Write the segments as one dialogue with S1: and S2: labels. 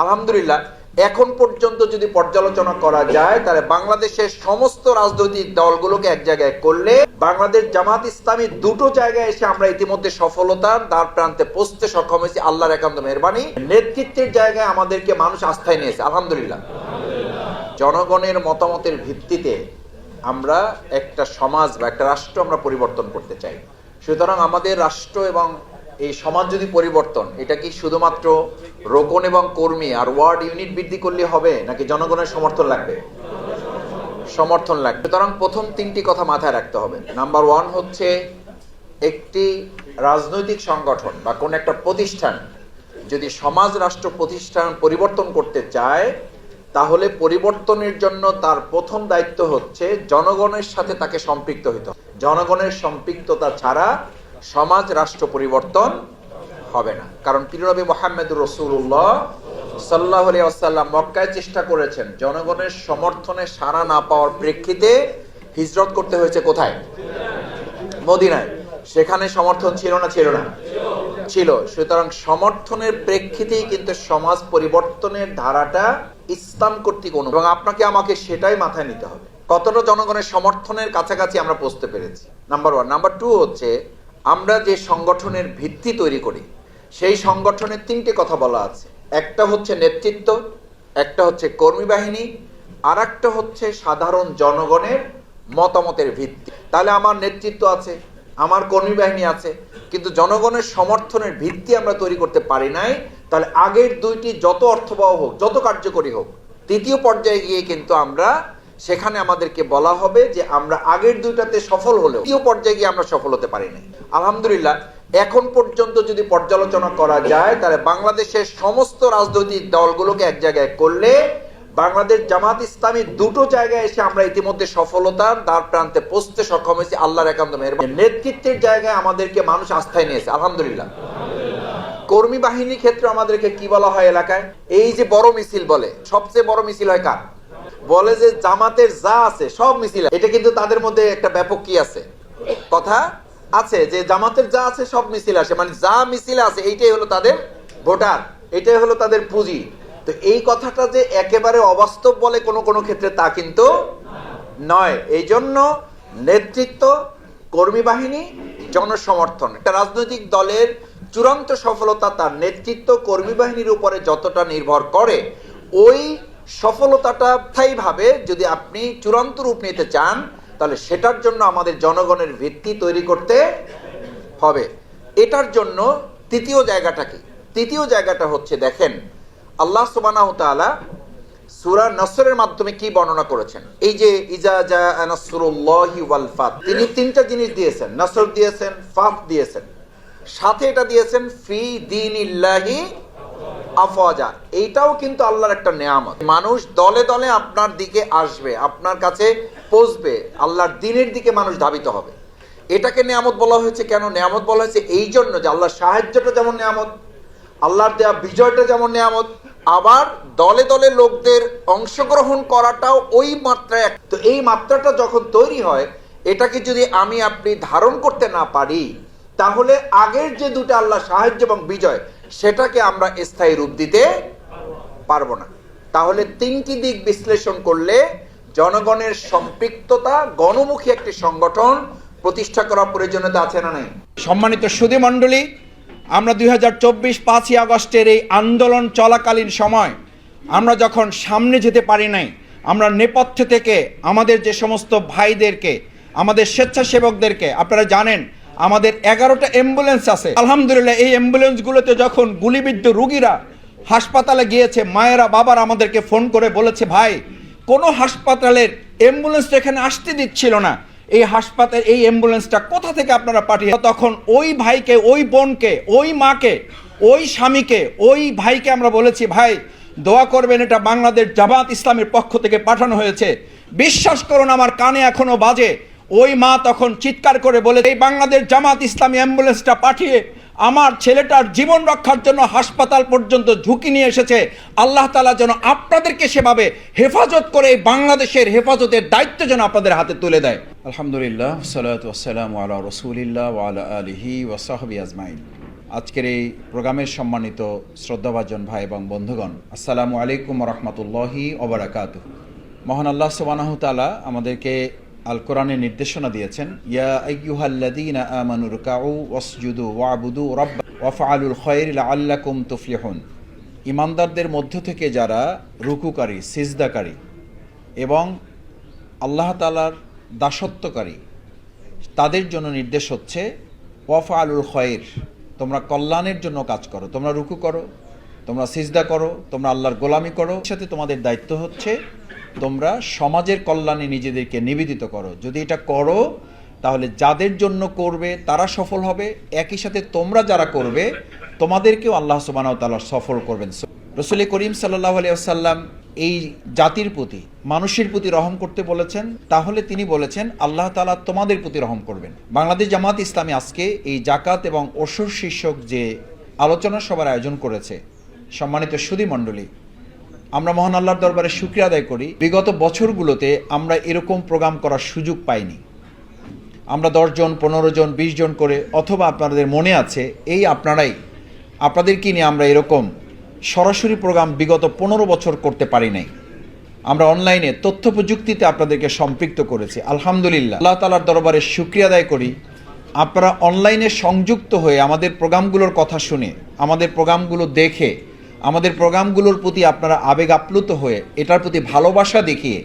S1: আলহামদুলিল্লাহ, এখন পর্যন্ত যদি পর্যালোচনা করা যায়, তাহলে বাংলাদেশের সমস্ত রাজনৈতিক দলগুলোকে এক জায়গায় করলে বাংলাদেশ জামাত ইসলামী দুটো জায়গায় এসে আমরা ইতিমধ্যে সফলতার দ্বার প্রান্তে পৌঁছতে সক্ষম হয়েছি। আল্লাহর একান্ত মেহরবানি। নেতৃত্বের জায়গায় আমাদেরকে মানুষ আস্থায় নিয়েছে। আলহামদুলিল্লাহ। জনগণের মতামতের ভিত্তিতে আমরা একটা সমাজ বা একটা রাষ্ট্র আমরা পরিবর্তন করতে চাই। সুতরাং আমাদের রাষ্ট্র এবং এই সমাজ যদি পরিবর্তন, এটা কি শুধুমাত্র রোকন এবং কর্মী আর ওয়ার্ড ইউনিট বৃদ্ধি করলে হবে, নাকি জনগণের সমর্থন লাগবে? সমর্থন লাগবে। সুতরাং প্রথম তিনটি কথা মাথায় রাখতে হবে। নাম্বার ওয়ান হচ্ছে, একটি রাজনৈতিক সংগঠন বা কোন একটা প্রতিষ্ঠান যদি সমাজ রাষ্ট্র প্রতিষ্ঠান পরিবর্তন করতে চায়, তাহলে পরিবর্তনের জন্য তার প্রথম দায়িত্ব হচ্ছে জনগণের সাথে তাকে সম্পৃক্ত হইতে জনগণের সম্পৃক্ততা ছাড়া সমাজ রাষ্ট্র পরিবর্তন হবে না। কারণ পিরনবী মোহাম্মদুর রসুল্লাহ সাল্লাহ আসাল্লাম মক্কায় চেষ্টা করেছেন, জনগণের সমর্থনে সাড়া না পাওয়ার প্রেক্ষিতে হিজরত করতে হয়েছে কোথায়? মদিনায়। সেখানে সমর্থন ছিল না ছিল না। ছিল। সুতরাং সমর্থনের প্রেক্ষিতেই কিন্তু সমাজ পরিবর্তনের ধারাটা ইসলাম কর্তৃক অনু এবং আপনাকে আমাকে সেটাই মাথায় নিতে হবে। কতটা জনগণের সমর্থনের কাছাকাছি আমরা পৌঁছতে পেরেছি? নাম্বার ওয়ান নাম্বার টু হচ্ছে আমরা যে সংগঠনের ভিত্তি তৈরি করি, সেই সংগঠনের তিনটে কথা বলা আছে। একটা হচ্ছে নেতৃত্ব, একটা হচ্ছে কর্মী বাহিনী আর একটা হচ্ছে সাধারণ জনগণের মতামতের ভিত্তি। তাহলে আমার নেতৃত্ব আছে, আমার কর্মী বাহিনী আছে, কিন্তু জনগণের সমর্থনের ভিত্তি আমরা তৈরি করতে পারি নাই, তাহলে আগের দুইটি যত অর্থবহ হোক, যত কার্যকরী হোক, তৃতীয় পর্যায়ে গিয়ে কিন্তু আমরা সেখানে আমাদেরকে বলা হবে যে আমরা আগের দুইটাতে সফল হলেও তৃতীয় পর্যায়ে গিয়ে আমরা সফল হতে পারি নাই আলহামদুলিল্লাহ, এখন পর্যন্ত যদি পর্যালোচনা করা যায়, তাহলে বাংলাদেশের সমস্ত রাজনৈতিক দলগুলোকে এক জায়গায় করলে বাংলাদেশ জামাত ইসলামী দুটো জায়গায় এসে আমরা ইতিমধ্যে সফলতার দ্বার প্রান্তে পৌঁছতে সক্ষম হয়েছি। আল্লাহর একান্ত মেহরবানি। নেতৃত্বের জায়গায় আমাদেরকে মানুষ আস্থায় নিয়েছে। আলহামদুলিল্লাহ। কর্মী বাহিনীর ক্ষেত্রে আমাদেরকে কি বলা হয় এলাকায়? এই যে বড় মিছিল বলে, সবচেয়ে বড় মিছিল হয় কার? বলে যে জামাতের যা আছে, সব মিছিল। এটা কিন্তু তাদের মধ্যে একটা ব্যাপক কি আছে? কথা আছে যে জামাতের যা আছে, সব মিছিল আসে। মানে যা মিছিল আছে, এইটাই হলো তাদের ভোটার। এটাই হলো তাদের পুঁজি। তো এই কথাটা যে একেবারে অবাস্তব বলে কোনো কোনো ক্ষেত্রে তা কিন্তু নয়। এই জন্য নেতৃত্ব, কর্মী বাহিনী, জনসমর্থন। একটা রাজনৈতিক দলের চূড়ান্ত সফলতা তার নেতৃত্ব, কর্মী বাহিনীর উপরে যতটা নির্ভর করে, ওই সফলতাটা স্থায়ীভাবে যদি আপনি চূড়ান্ত রূপ নিতে চান, তাহলে সেটার জন্য আমাদের জনগণের ভিত্তি তৈরি করতে হবে। এটার জন্য তৃতীয় জায়গাটা কি? তৃতীয় জায়গাটা হচ্ছে, দেখেন, আল্লাহ সুবানাহ তাআলা সূরা নসরের মাধ্যমে কি বর্ণনা করেছেন? এই যে, ইজা জা নাসরুল্লাহি ওয়াল ফাত তিনি তিনটা জিনিস দিয়েছেন। নসর দিয়েছেন, ফাত দিয়েছেন। সাথে এটা দিয়েছেন, ফি দীনিল্লাহি আফওয়াজা, এইটাও কিন্তু আল্লাহর একটা নেয়ামত। মানুষ দলে দলে আপনার দিকে আসবে, আপনার কাছে পৌঁছবে, আল্লাহর দিনের দিকে মানুষ ধাবিত হবে। এটাকে নেয়ামত বলা হয়েছে, কেন নেয়ামত বলা হয়েছে? এই জন্য যে আল্লাহর সাহায্যটা যেমন নেয়ামত, আল্লাহর দেওয়া বিজয়টা যেমন নেয়ামত, আবার দলে দলে লোকদের অংশগ্রহণ করাটাও ওই মাত্রায় তো এই মাত্রাটা যখন তৈরি হয়, এটাকে যদি আমি আপনি ধারণ করতে না পারি, তাহলে আগের যে দুটো আল্লাহ সাহায্য এবং বিজয় সেটাকে আমরা স্থায়ী রূপ দিতে পারব না। তাহলে তিনটি দিক বিশ্লেষণ করলে জনগণের সম্পৃক্ততা, গণমুখী একটি সংগঠন প্রতিষ্ঠা করার প্রয়োজনীয়তা আছে না নাই?
S2: সম্মানিত সুধী মণ্ডলী, আমরা দুই হাজার চব্বিশ পাঁচই আগস্টের এই আন্দোলন চলাকালীন সময় আমরা যখন সামনে যেতে পারি নাই, আমরা নেপথ্যে থেকে আমাদের যে সমস্ত ভাইদেরকে, আমাদের স্বেচ্ছাসেবকদেরকে, আপনারা জানেন আমাদের এগারোটা অ্যাম্বুলেন্স আছে। আলহামদুলিল্লাহ, এই অ্যাম্বুলেন্সগুলোতে যখন গুলিবিদ্ধ রুগীরা হাসপাতালে গিয়েছে, মায়েরা, বাবার আমাদেরকে ফোন করে বলেছে, ভাই, কোনো হাসপাতালের অ্যাম্বুলেন্সটা এখানে আসতে দিচ্ছিল না। এই হাসপাতাল, এই অ্যাম্বুলেন্সটা কোথা থেকে আপনারা পাঠিয়ে তখন ওই ভাইকে, ওই বোনকে, ওই মাকে, ওই স্বামীকে, ওই ভাইকে আমরা বলেছি, ভাই, দোয়া করবেন, এটা বাংলাদেশ জামাত ইসলামের পক্ষ থেকে পাঠানো হয়েছে। বিশ্বাস করুন, আমার কানে এখনও বাজে। ওই মা তখন চিৎকার করে বলে, এই বাংলাদেশ জামাত ইসলামী অ্যাম্বুলেন্সটা পাঠিয়ে আমার ছেলেটার জীবন রক্ষার জন্য হাসপাতাল পর্যন্ত ঝুঁকি নিয়ে এসেছে। আল্লাহ তালা যেন আপনাদেরকে সেভাবে হেফাজত করে এই বাংলাদেশের হেফাজতের দায়িত্ব যেন আপনাদের হাতে তুলে দেয়। আলহামদুলিল্লাহ সালাত ওয়াসালাম আলা রসুলিল্লাহ ওয়ালা আলিহি ওয়াসাহবি আজমাইন। আজকের এই প্রোগ্রামের সম্মানিত শ্রদ্ধাভাজন ভাই এবং বন্ধুগণ, আসসালামু আলাইকুম রহমতুল্লাহি ওবরাকাত মহান আল্লাহ সুবানাহ তালা আমাদেরকে আল কোরআনের নির্দেশনা দিয়েছেন ওয়াবুদু ইমানদারদের মধ্য থেকে যারা রুকুকারী, সিজদাকারী এবং আল্লাহ তালার দাসত্বকারী, তাদের জন্য নির্দেশ হচ্ছে ওয়াফা আলুল খয়ের, তোমরা কল্যাণের জন্য কাজ করো, তোমরা রুকু করো, তোমরা সিজদা করো, তোমরা আল্লাহর গোলামি করো। সাথে তোমাদের দায়িত্ব হচ্ছে তোমরা সমাজের কল্যাণে নিজেদেরকে নিবেদিত করো। যদি এটা করো, তাহলে যাদের জন্য করবে, তারা সফল হবে। একই সাথে তোমরা যারা করবে, তোমাদেরকেও আল্লাহ সুবাহ সফল করবেন। রসুল করিম সাল্লাহ আলিয়াল্লাম এই জাতির প্রতি, মানুষের প্রতি রহম করতে বলেছেন। তাহলে তিনি বলেছেন, আল্লাহ তালা তোমাদের প্রতি রহম করবেন। বাংলাদেশ জামাত ইসলামী আজকে এই জাকাত এবং অসুর শীর্ষক যে আলোচনা সভার আয়োজন করেছে, সম্মানিত সুদী মণ্ডলী আমরা মহান আল্লাহর দরবারে শুক্রিয়া আদায় করি। বিগত বছরগুলোতে আমরা এরকম প্রোগ্রাম করার সুযোগ পাইনি। আমরা দশজন পনেরো জন, বিশ জন করে অথবা আপনাদের মনে আছে, এই আপনারাই, আপনাদেরকে নিয়ে আমরা এরকম সরাসরি প্রোগ্রাম বিগত পনেরো বছর করতে পারি নাই। আমরা অনলাইনে তথ্য প্রযুক্তিতে আপনাদেরকে সম্পৃক্ত করেছি। আলহামদুলিল্লাহ। আল্লাহ তালার দরবারে শুক্রিয়া আদায় করি। আপনারা অনলাইনে সংযুক্ত হয়ে আমাদের প্রোগ্রামগুলোর কথা শুনে, আমাদের প্রোগ্রামগুলো দেখে আমাদের প্রোগ্রামগুলোর প্রতি আপনারা আবেগ আপ্লুত হয়ে এটার প্রতি ভালোবাসা দেখিয়ে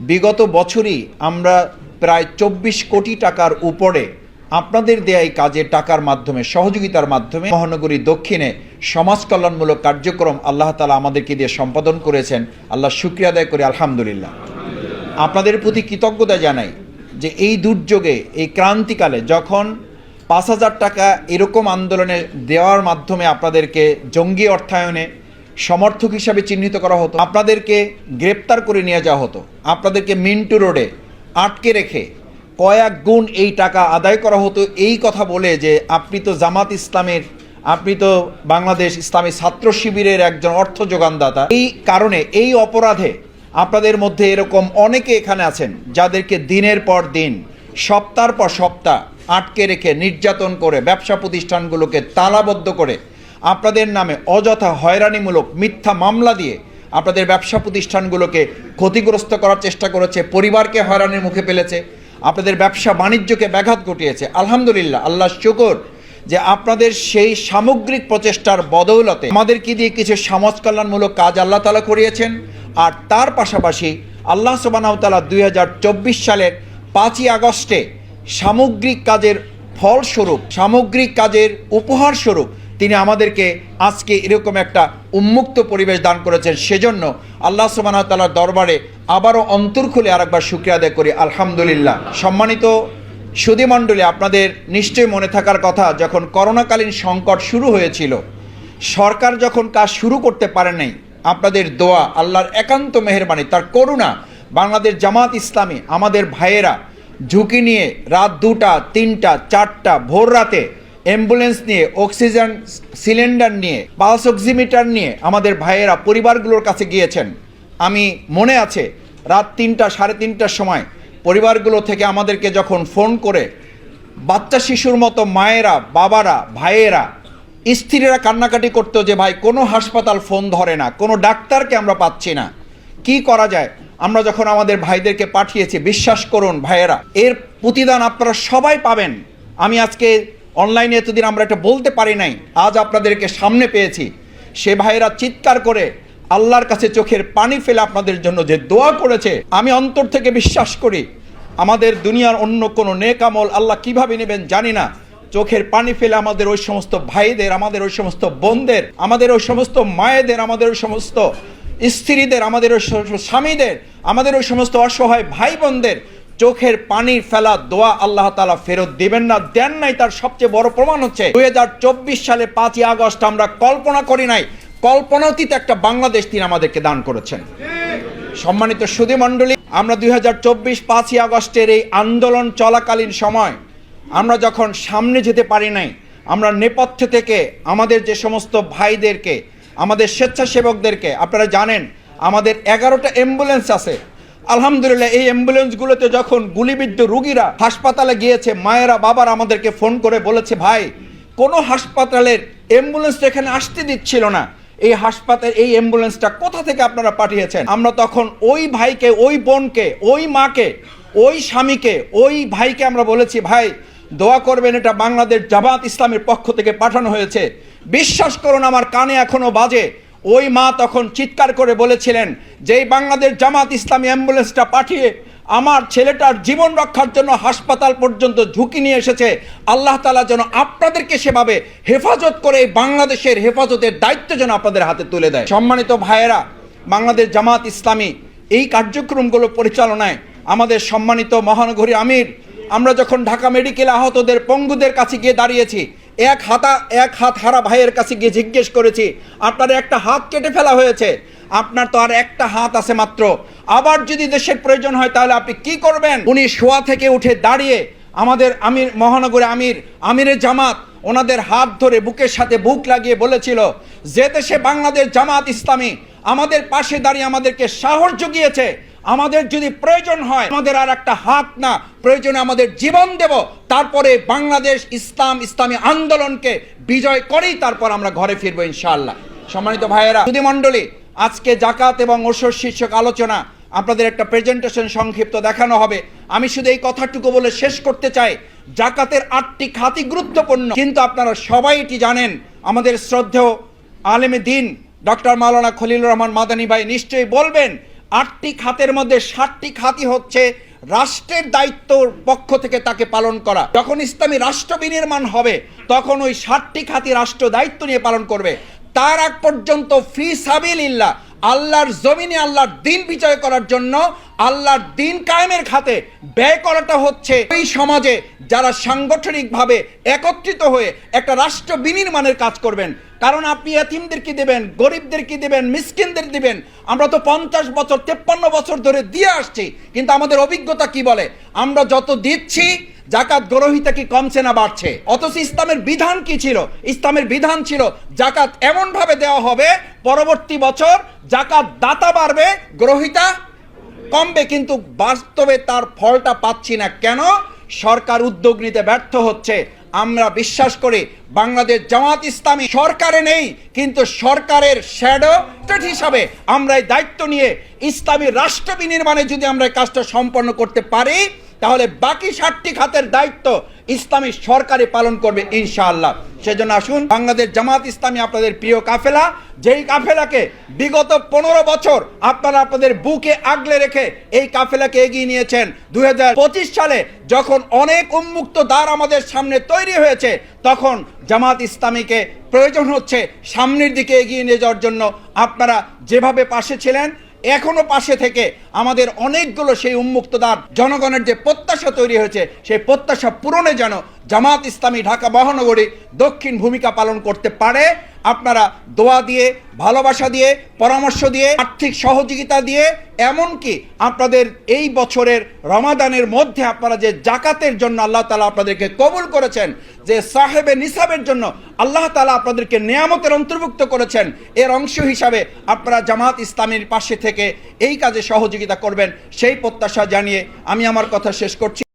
S2: বিগত বছরই আমরা প্রায় চব্বিশ কোটি টাকার উপরে আপনাদের দেয়া এই কাজে টাকার মাধ্যমে, সহযোগিতার মাধ্যমে মহানগরী দক্ষিণে সমাজ কল্যাণমূলক কার্যক্রম আল্লাহ তালা আমাদেরকে দিয়ে সম্পাদন করেছেন। আল্লাহ শুক্রিয়া আদায় করি, আলহামদুলিল্লাহ। আপনাদের প্রতি কৃতজ্ঞতা জানাই যে এই দুর্যোগে, এই ক্রান্তিকালে যখন পাঁচ হাজার টাকা এরকম আন্দোলনে দেওয়ার মাধ্যমে আপনাদেরকে জঙ্গি অর্থায়নে সমর্থক হিসাবে চিহ্নিত করা হতো। আপনাদেরকে গ্রেপ্তার করে নিয়ে যাওয়া হতো। আপনাদেরকে মিন্টু রোডে আটকে রেখে কয়েক গুণ এই টাকা আদায় করা হতো। এই কথা বলে যে, আপনি তো জামাত ইসলামের, আপনি তো বাংলাদেশ ইসলামী ছাত্র শিবিরের একজন অর্থ যোগানদাতা। এই কারণে, এই অপরাধে আপনাদের মধ্যে এরকম অনেকে এখানে আছেন যাদেরকে দিনের পর দিন, সপ্তাহ পর সপ্তাহ আটকে রেখে নির্যাতন করে ব্যবসা প্রতিষ্ঠানগুলোকে তালাবদ্ধ করে আপনাদের নামে অযথা হয়রানিমূলক মিথ্যা মামলা দিয়ে আপনাদের ব্যবসা প্রতিষ্ঠানগুলোকে ক্ষতিগ্রস্ত করার চেষ্টা করেছে, পরিবারকে হয়রানির মুখে ফেলেছে, আপনাদের ব্যবসা বাণিজ্যকে ব্যাঘাত ঘটিয়েছে। আলহামদুলিল্লাহ, আল্লাহ শুকর যে আপনাদের সেই সামগ্রিক প্রচেষ্টার বদৌলতে আমাদেরকে দিয়ে কিছু সমাজ কল্যাণমূলক কাজ আল্লাহ তালা করিয়েছেন? আর তার পাশাপাশি আল্লাহ সুবানাউতালা দুই হাজার চব্বিশ সালের পাঁচই আগস্টে সামগ্রিক কাজের ফলস্বরূপ, সামগ্রিক কাজের উপহার স্বরূপ তিনি আমাদেরকে আজকে এরকম একটা উন্মুক্ত পরিবেশ দান করেছেন। সেজন্য আল্লাহ সুবাহ তালার দরবারে আবারও অন্তর খুলে আরেকবার শুক্রিয়া আদায় করি। আলহামদুলিল্লাহ। সম্মানিত সুদীমণ্ডলী আপনাদের নিশ্চয়ই মনে থাকার কথা, যখন করোনাকালীন সংকট শুরু হয়েছিল, সরকার যখন কাজ শুরু করতে পারে নাই, আপনাদের দোয়া, আল্লাহর একান্ত মেহরবানি, তার করুণা, বাংলাদেশ জামাত ইসলামী, আমাদের ভাইয়েরা ঝুঁকি নিয়ে রাত দুটা, তিনটা, চারটা, ভোর রাতে অ্যাম্বুলেন্স নিয়ে অক্সিজেন সিলিন্ডার নিয়ে পালস অক্সিমিটার নিয়ে আমাদের ভাইয়েরা পরিবারগুলোর কাছে গিয়েছেন। আমি মনে আছে, রাত তিনটা, সাড়ে তিনটার সময় পরিবারগুলো থেকে আমাদেরকে যখন ফোন করে, বাচ্চা শিশুর মতো মায়েরা, বাবারা, ভাইয়েরা, স্ত্রীরা কান্নাকাটি করতো যে, ভাই, কোনো হাসপাতাল ফোন ধরে না, কোনো ডাক্তারকে আমরা পাচ্ছি না। কি করা যায়? আমরা যখন আমাদের ভাইদেরকে পাঠিয়েছি, বিশ্বাস করুন ভাইয়েরা, এর প্রতিদান আপনারা সবাই পাবেন। আমি আজকে অনলাইনে এতদিন আমরা এটা বলতে পারি নাই, আজ আপনাদেরকে সামনে পেয়েছি। সে ভাইয়েরা চিৎকার করে আল্লাহর কাছে চোখের পানি ফেলে আপনাদের জন্য যে দোয়া করেছে, আমি অন্তর থেকে বিশ্বাস করি, আমাদের দুনিয়ার অন্য কোনো নেকামল আল্লাহ কীভাবে নেবেন জানি না। চোখের পানি ফেলে আমাদের ওই সমস্ত ভাইদের, আমাদের ওই সমস্ত বোনদের, আমাদের ওই সমস্ত মায়েদের, আমাদের ওই সমস্ত স্ত্রীদের আমাদের ওই স্বামীদের আমাদের ওই সমস্ত অসহায় ভাই বোনদের চোখের পানির ফেলা দোয়া আল্লাহ তালা ফেরত দিবেন না, দেন নাই তার সবচেয়ে বড় প্রমাণ হচ্ছে দুই হাজার চব্বিশ সালে পাঁচই আগস্ট আমরা কল্পনা করি নাই, কল্পনাতীত একটা বাংলাদেশ তিনি আমাদেরকে দান করেছেন। সম্মানিত সুধী মণ্ডলী আমরা দুই হাজার চব্বিশ পাঁচই আগস্টের এই আন্দোলন চলাকালীন সময় আমরা যখন সামনে যেতে পারি নাই, আমরা নেপথ্যে থেকে আমাদের যে সমস্ত ভাইদেরকে আমাদের স্বেচ্ছাসেবকদেরকে, আপনারা জানেন, আমাদের এগারোটা অ্যাম্বুলেন্স আছে। আলহামদুলিল্লাহ, এই অ্যাম্বুলেন্সগুলোতে যখন গুলিবিদ্ধ রুগীরা হাসপাতালে গিয়েছে, মায়েরা, বাবার আমাদেরকে ফোন করে বলেছে, ভাই, কোনো হাসপাতালের অ্যাম্বুলেন্স এখানে আসতে দিচ্ছিল না। এই হাসপাতাল, এই অ্যাম্বুলেন্সটা কোথা থেকে আপনারা পাঠিয়েছেন? আমরা তখন ওই ভাইকে, ওই বোনকে, ওই মাকে, ওই স্বামীকে, ওই ভাইকে আমরা বলেছি, ভাই দোয়া করবেন, এটা বাংলাদেশ জামাত ইসলামের পক্ষ থেকে পাঠানো হয়েছে। বিশ্বাস করুন, আমার কানে এখনও বাজে। ওই মা তখন চিৎকার করে বলেছিলেন যে বাংলাদেশ জামাত ইসলামী অ্যাম্বুলেন্সটা পাঠিয়ে আমার ছেলেটার জীবন রক্ষার জন্য হাসপাতাল পর্যন্ত ঝুঁকি নিয়ে এসেছে, আল্লাহ তালা যেন আপনাদেরকে সেভাবে হেফাজত করে বাংলাদেশের হেফাজতের দায়িত্ব যেন আপনাদের হাতে তুলে দেয়। সম্মানিত ভাইয়েরা, বাংলাদেশ জামাত ইসলামী এই কার্যক্রমগুলো পরিচালনায় আমাদের সম্মানিত মহানগরী আমির আমরা যখন ঢাকা মেডিকেল আহতদের পঙ্গুদের কাছে গিয়ে দাঁড়িয়েছি, এক হাতা, এক হাত হারা ভাইয়ের কাছে গিয়ে জিজ্ঞেস করেছি, আপনার একটা হাত কেটে ফেলা হয়েছে? আপনার তো আর একটা হাত আছে মাত্র। আবার যদি দেশের প্রয়োজন হয় তাহলে আপনি কি করবেন? উনি শোয়া থেকে উঠে দাঁড়িয়ে আমাদের আমির, মহানগরে আমির আমিরের জামাত, ওনাদের হাত ধরে বুকের সাথে বুক লাগিয়ে বলেছিল, যে দেশে বাংলাদেশ জামাত ইসলামী আমাদের পাশে দাঁড়িয়ে আমাদেরকে সাহস জুগিয়েছে আমাদের যদি প্রয়োজন হয়, আমাদের আর একটা হাত না, প্রয়োজনে আমাদের জীবন দেব। তারপরে বাংলাদেশ ইসলাম, ইসলামী আন্দোলনকে বিজয় করেই তারপর আমরা ঘরে ফিরবো ইনশাআল্লাহ। সম্মানিত ভাইয়েরা সুধী মণ্ডলী আজকে জাকাত এবং ওসর শীর্ষক আলোচনা, আপনাদের একটা প্রেজেন্টেশন সংক্ষিপ্ত দেখানো হবে। আমি শুধু এই কথাটুকু বলে শেষ করতে চাই, জাকাতের আটটি খাতি গুরুত্বপূর্ণ। কিন্তু আপনারা সবাই এটি জানেন, আমাদের শ্রদ্ধেয় আলেমে দিন, ডক্টর মাওলানা খলিল রহমান মাদানী ভাই নিশ্চয়ই বলবেন আটটি খাতের মধ্যে ষাটটি খাতি হচ্ছে রাষ্ট্রের দায়িত্বর পক্ষ থেকে তাকে পালন করা। যখন ইসলামী রাষ্ট্র বিনির্মাণ হবে, তখন ওই ষাটটি খাতি রাষ্ট্র দায়িত্ব নিয়ে পালন করবে। তার আগ পর্যন্ত ফি সাবিলিল্লাহ আল্লাহর জমিনে আল্লাহর দিন বিজয় করার জন্য আল্লাহর দিন কায়েমের খাতে ব্যয় করাটা হচ্ছে ওই সমাজে যারা সাংগঠনিকভাবে একত্রিত হয়ে একটা রাষ্ট্র বিনির্মাণের কাজ করবেন। কারণ আপনি এতিমদেরকে দেবেন, গরিবদের গরিবদেরকে দেবেন, মিসকিনদের দিবেন? আমরা তো পঞ্চাশ বছর, তেপ্পান্ন বছর ধরে দিয়ে আসছি, কিন্তু আমাদের অভিজ্ঞতা কি বলে? আমরা যত দিচ্ছি জাকাত গ্রহিতা কি কমছে না বাড়ছে? অথচ ইসলামের বিধান কি ছিল? ইসলামের বিধান ছিল জাকাত এমন ভাবে দেওয়া হবে, পরবর্তী বছর জাকাত দাতা বাড়বে, গ্রহিতা কমবে, কিন্তু বাস্তবে তার ফলটা পাচ্ছি না। কেন? সরকার উদ্যোগ নিতে ব্যর্থ হচ্ছে। আমরা বিশ্বাস করি বাংলাদেশ জামাত ইসলামী সরকারে নেই, কিন্তু সরকারের শ্যাডো হিসাবে আমরা এই দায়িত্ব নিয়ে ইসলামী রাষ্ট্র বিনির্মাণে যদি আমরা কাজটা সম্পন্ন করতে পারি তাহলে বাকি ষাটটি খাতের দায়িত্ব ইসলামী সরকারে পালন করবে ইনশাআল্লাহ। সেজন্য আসুন, বাংলাদেশ জামাত ইসলামী আপনাদের প্রিয় কাফেলা, যেই কাফেলাকে বিগত পনেরো বছর আপনারা আপনাদের বুকে আগলে রেখে এই কাফেলাকে এগিয়ে নিয়েছেন, দুই হাজার পঁচিশ সালে যখন অনেক উন্মুক্ত দ্বার আমাদের সামনে তৈরি হয়েছে, তখন জামাত ইসলামীকে প্রয়োজন হচ্ছে সামনের দিকে এগিয়ে নিয়ে যাওয়ার জন্য। আপনারা যেভাবে পাশে ছিলেন এখনও পাশে থেকে আমাদের অনেকগুলো সেই উন্মুক্তদার, জনগণের যে প্রত্যাশা তৈরি হয়েছে, সেই প্রত্যাশা পূরণে যেন জামাত ইসলামী ঢাকা মহানগরী দক্ষিণ ভূমিকা পালন করতে পারে। আপনারা দোয়া দিয়ে, ভালোবাসা দিয়ে, পরামর্শ দিয়ে, আর্থিক সহযোগিতা দিয়ে, এমনকি আপনাদের এই বছরের রমাদানের মধ্যে আপনারা যে জাকাতের জন্য আল্লাহ তালা আপনাদেরকে কবুল করেছেন, যে সাহেবে নিসাবের জন্য আল্লাহ তালা আপনাদেরকে নিয়ামতের অন্তর্ভুক্ত করেছেন, এর অংশ হিসাবে আপনারা জামাত ইসলামের পাশে থেকে এই কাজে সহযোগিতা করবেন, সেই প্রত্যাশা জানিয়ে আমি আমার কথা শেষ করছি।